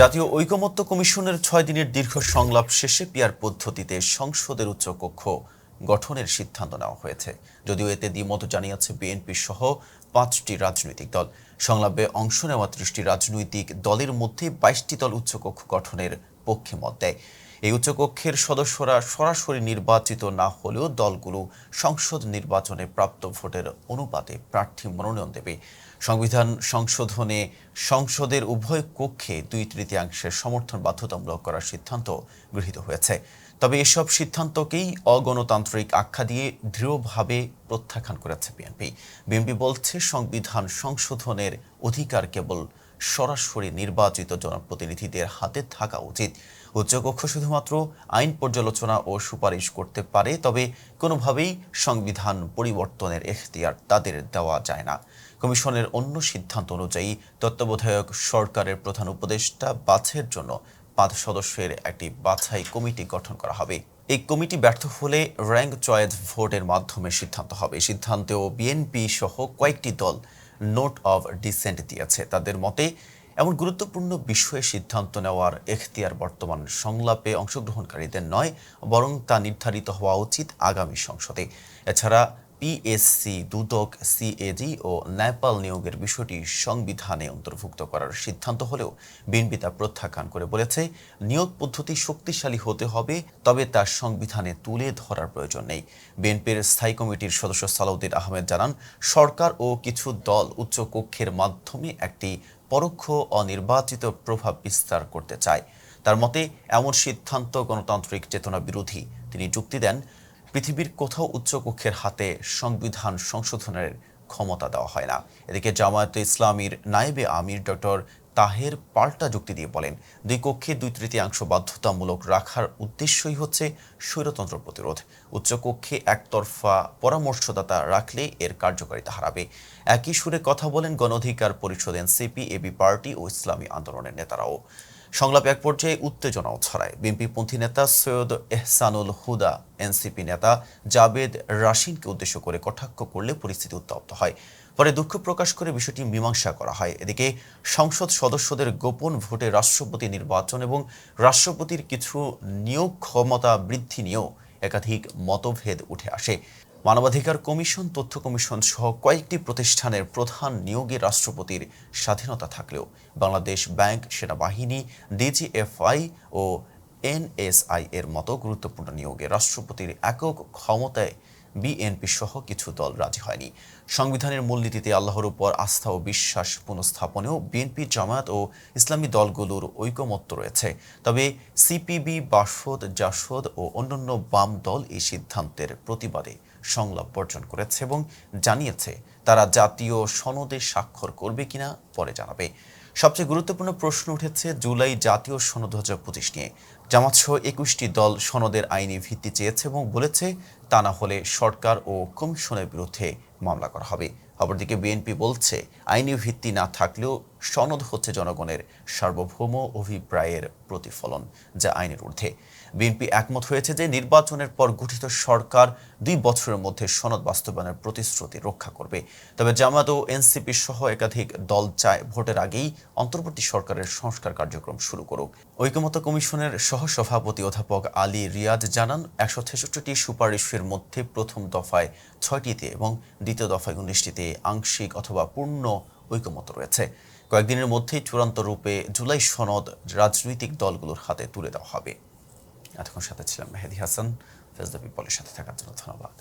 জাতীয় ঐকমত্য কমিশনের ছয় দিনের দীর্ঘ সংলাপ শেষে পিয়ার পদ্ধতিতে সংসদের উচ্চকক্ষ গঠনের সিদ্ধান্ত নেওয়া হয়েছে। যদিও এতে দ্বিমত জানিয়েছে বিএনপি সহ পাঁচটি রাজনৈতিক দল। সংলাপে অংশ নেওয়া ত্রিশটি রাজনৈতিক দলের মধ্যে বাইশটি দল উচ্চকক্ষ গঠনের পক্ষে মত দেয়। এই উচ্চকক্ষের সদস্যরা সরাসরি নির্বাচিত না হলেও দলগুলো সংসদ নির্বাচনে প্রাপ্ত ভোটের অনুপাতে প্রার্থী মনোনয়ন দেবে। সংবিধান সংশোধনে সংসদের উভয় কক্ষে দুই তৃতীয়াংশের সমর্থন বাধ্যতামূলক করার সিদ্ধান্ত গৃহীত হয়েছে। তবে এসব সিদ্ধান্তকেই অগণতান্ত্রিক আখ্যা দিয়ে দৃঢ়ভাবে প্রত্যাখ্যান করেছে বিএনপি। বিএনপি বলছে, সংবিধান সংশোধনের অধিকার কেবল সরাসরি নির্বাচিত জনপ্রতিনিধিদের হাতে থাকা উচিত। উচ্চকক্ষ শুধুমাত্র আইন পর্যালোচনা ও সুপারিশ করতে পারে, তবে কোনোভাবেই সংবিধান পরিবর্তনের এখতিয়ার তাদের দেওয়া যায় না। কমিশনের অন্য সিদ্ধান্ত অনুযায়ী তত্ত্বাবধায়ক সরকারের প্রধান উপদেষ্টা বাছের জন্য পাঁচ সদস্যের একটি বাছাই কমিটি গঠন করা হবে। এই কমিটি ব্যর্থ হলে র্যাঙ্ক চয়েস ভোটের মাধ্যমে সিদ্ধান্ত হবে। সিদ্ধান্তেও বিএনপি সহ কয়েকটি দল নোট অব ডিসেন্ট দিয়েছে তাদের মতে, এমন গুরুত্বপূর্ণ বিষয়ে সিদ্ধান্ত নেওয়ার এখতিয়ার বর্তমান সংলাপে অংশগ্রহণকারীদের নয়, বরং তা নির্ধারিত হওয়া উচিত আগামী সংসদে। এছাড়া পিএসসি দুদক সিএজি ও নেপাল নিয়োগের বিষয়টি সংবিধানে অন্তর্ভুক্ত করার সিদ্ধান্ত হলেও বিএনপি তা প্রত্যাখ্যান করে বলেছে, নিয়োগ পদ্ধতি শক্তিশালী হতে হবে, তবে তা সংবিধানে তুলে ধরার প্রয়োজন নেই। বিএনপির স্থায়ী কমিটির সদস্য সালাউদ্দিন আহমেদ জানান, সরকার ও কিছু দল উচ্চকক্ষের মাধ্যমে একটি পরোক্ষ অনির্বাচিত প্রভাব বিস্তার করতে চায়। তার মতে, এমন সিদ্ধান্ত গণতান্ত্রিক চেতনা বিরোধী। তিনি যুক্তি দেন পৃথিবীর কোথাও উচ্চকক্ষের হাতে সংবিধান সংশোধনের ক্ষমতা দেওয়া হয় না। এদিকে জামায়াতে ইসলামীর নায়েবে আমির ডক্টর তাহের পাল্টা যুক্তি দিয়ে বলেন, দুই কক্ষে দুই তৃতীয়াংশ বাধ্যতামূলক রাখার উদ্দেশ্যই হচ্ছে স্বৈরতন্ত্র প্রতিরোধ। উচ্চকক্ষে একতরফা পরামর্শদাতা রাখলে এর কার্যকারিতা হারাবে। একই সুরে কথা বলেন গণ অধিকার পরিষদ এনসিপি এবি পার্টি ও ইসলামী আন্দোলনের নেতারাও। সংলাপে এক পর্যায়ে উত্তেজনাও ছড়ায়। বিএনপিপন্থী নেতা সৈয়দ এহসানুল হুদা, এনসিপি নেতা জাবেদ রাশিনকে উদ্দেশ্য করে কটাক্ষ করলে পরিস্থিতি উত্তপ্ত হয়। পরে দুঃখ প্রকাশ করে বিষয়টি মীমাংসা করা হয়। এদিকে সংসদ সদস্যদের গোপন ভোটে রাষ্ট্রপতি নির্বাচন এবং রাষ্ট্রপতির কিছু নিয়োগ ক্ষমতা বৃদ্ধি নিয়েও একাধিক মতভেদ উঠে আসে। মানবাধিকার কমিশন, তথ্য কমিশন সহ কয়েকটি প্রতিষ্ঠানের প্রধান নিয়োগে রাষ্ট্রপতির স্বাধীনতা থাকলেও বাংলাদেশ ব্যাংক, সেনাবাহিনী, ডিজিএফআই ও এনএসআই এর মতো গুরুত্বপূর্ণ নিয়োগে রাষ্ট্রপতির একক ক্ষমতায় বিএনপি সহ কিছু দল রাজি হয়নি। সংবিধানের মূলনীতিতে আল্লাহর উপর আস্থা ও বিশ্বাস পুনঃস্থাপনেও বিএনপি জামায়াত ও ইসলামী দলগুলোর ঐকমত্য রয়েছে। তবে সিপিবি, বাসদ, জাসদ ও অন্যান্য বাম দল এই সিদ্ধান্তের প্রতিবাদে সংলাপ বর্জন করেছে এবং জানিয়েছে তারা জাতীয় সনদে স্বাক্ষর করবে কিনা পরে জানাবে। সবচেয়ে গুরুত্বপূর্ণ প্রশ্ন উঠেছে, জুলাই জাতীয় সনদ দু হাজার পঁচিশ নিয়ে। জামাত সহ একুশটি দল সনদের আইনি ভিত্তি চেয়েছে এবং বলেছে, তা না হলে সরকার ও কমিশনের বিরুদ্ধে মামলা করা হবে। অপরদিকে বিএনপি বলছে, আইনি ভিত্তি না থাকলেও সনদ হচ্ছে জনগণের সার্বভৌম অভিপ্রায়ের প্রতিফলন, যা আইনের ঊর্ধ্বে। বিএনপি একমত হয়েছে যে নির্বাচনের পর গঠিত সরকার দুই বছরের মধ্যে সনদ বাস্তবায়নের প্রতিশ্রুতি রক্ষা করবে। তবে জামাত ও এনসিপি সহ একাধিক দল চায় ভোটের আগেই অন্তর্বর্তী সরকারের সংস্কার কার্যক্রম শুরু করুক। ঐকমত্য কমিশনের সহসভাপতি অধ্যাপক আলী রিয়াদ জানান, একশো ছেষট্টিটি সুপারিশের মধ্যে প্রথম দফায় ছয়টিতে এবং দ্বিতীয় দফায় উনিশটিতে আংশিক অথবা পূর্ণ ঐকমত্য রয়েছে। কয়েকদিনের মধ্যেই চূড়ান্ত রূপে জুলাই সনদ রাজনৈতিক দলগুলোর হাতে তুলে দেওয়া হবে। এতক্ষণ সাথে ছিলাম মেহেদি হাসান। ফেজদা পিপলের সাথে থাকার জন্য ধন্যবাদ।